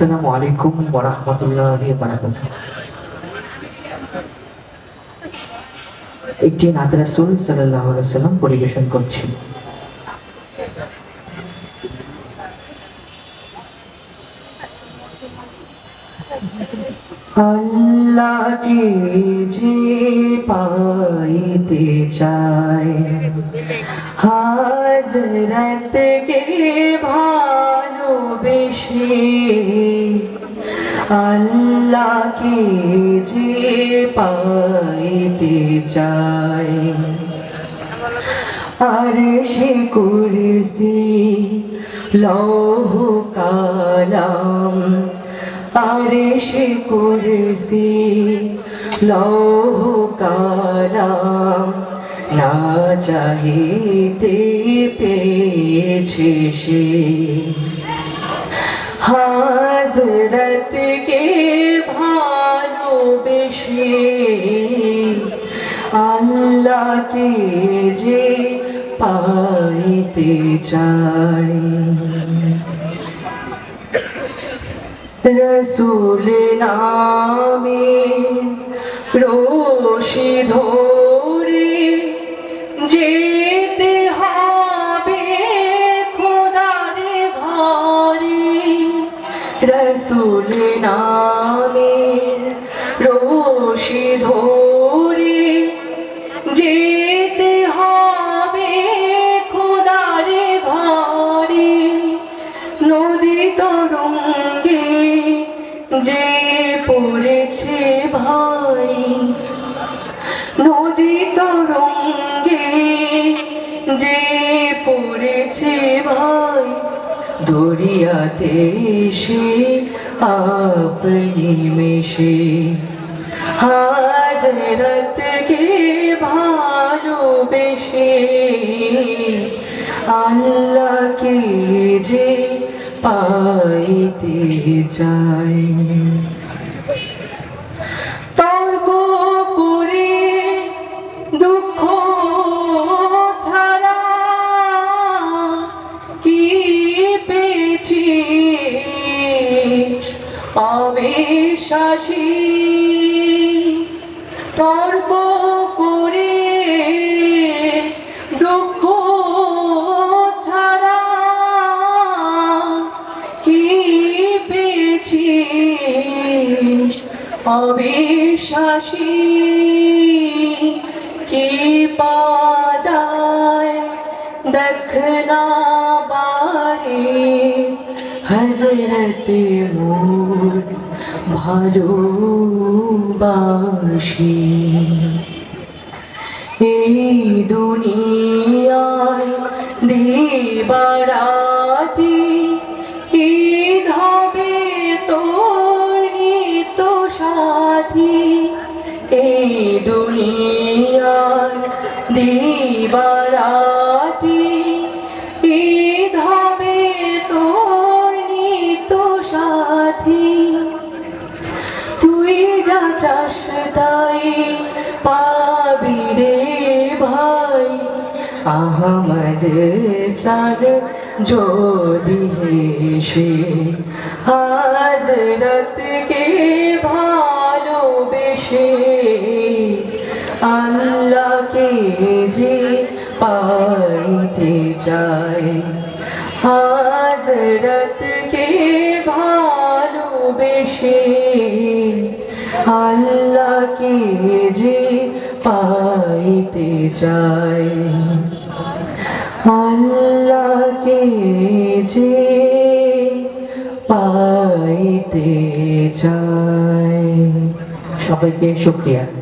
আসসালামু আলাইকুম ওরহমতুল্লাহ বারাকাত একটি নাত রাসুল সাল্লাহ সাল্লাম পরিবেশন করছি আল্লাহকে যে পাইতে চায়? হাজরতকে ভালোবেসে আল্লাহকে যে পাইতে চায়। আর সে কুরসি, লৌহ কালাম। আর সে কুরসি, লৌহ কালাম। না চাহিতে পেয়েছে সে। হাজরত কে ভালোবেসে আল্লাহকে যে পাইতে চাই রসুল নামে রশি ধরে রসুল নামে রশি ধরে যেতে হবে খোদার ঘরে। নদী তরঙ্গে যে পড়েছে ভাই, নদী তরঙ্গে যে পড়েছে ভাই। দরিয়াতে সে আপনি মেশে। হাজরতকে ভালোবেসে আল্লাহকে যে পাইতে চাই। পেয়েছি অবিশ্বাসী। তর্ক করে দুঃখ ছাড়া কি পেয়েছিস? অবিশ্বাসী কি পাওয়া যায়? দেখ না বারে মোর ভালোবাসি। এই দুনিয়ায় দিবারাতি ঈদ হবে তোর নিত সাথী। এই দুনিয়ায় দিবারাতি যা চাস তাই পাবি রে ভাই। আহমদ চান যদি হেসে হাজরত কে ভালোবেসে, আল্লাহকে যে পাইতে চায় হাজরত কে ভালোবেসে। আল্লাহকে যে পাইতে চায় আল্লাহকে যে পাইতে চাই। সবাইকে শুক্রিয়া।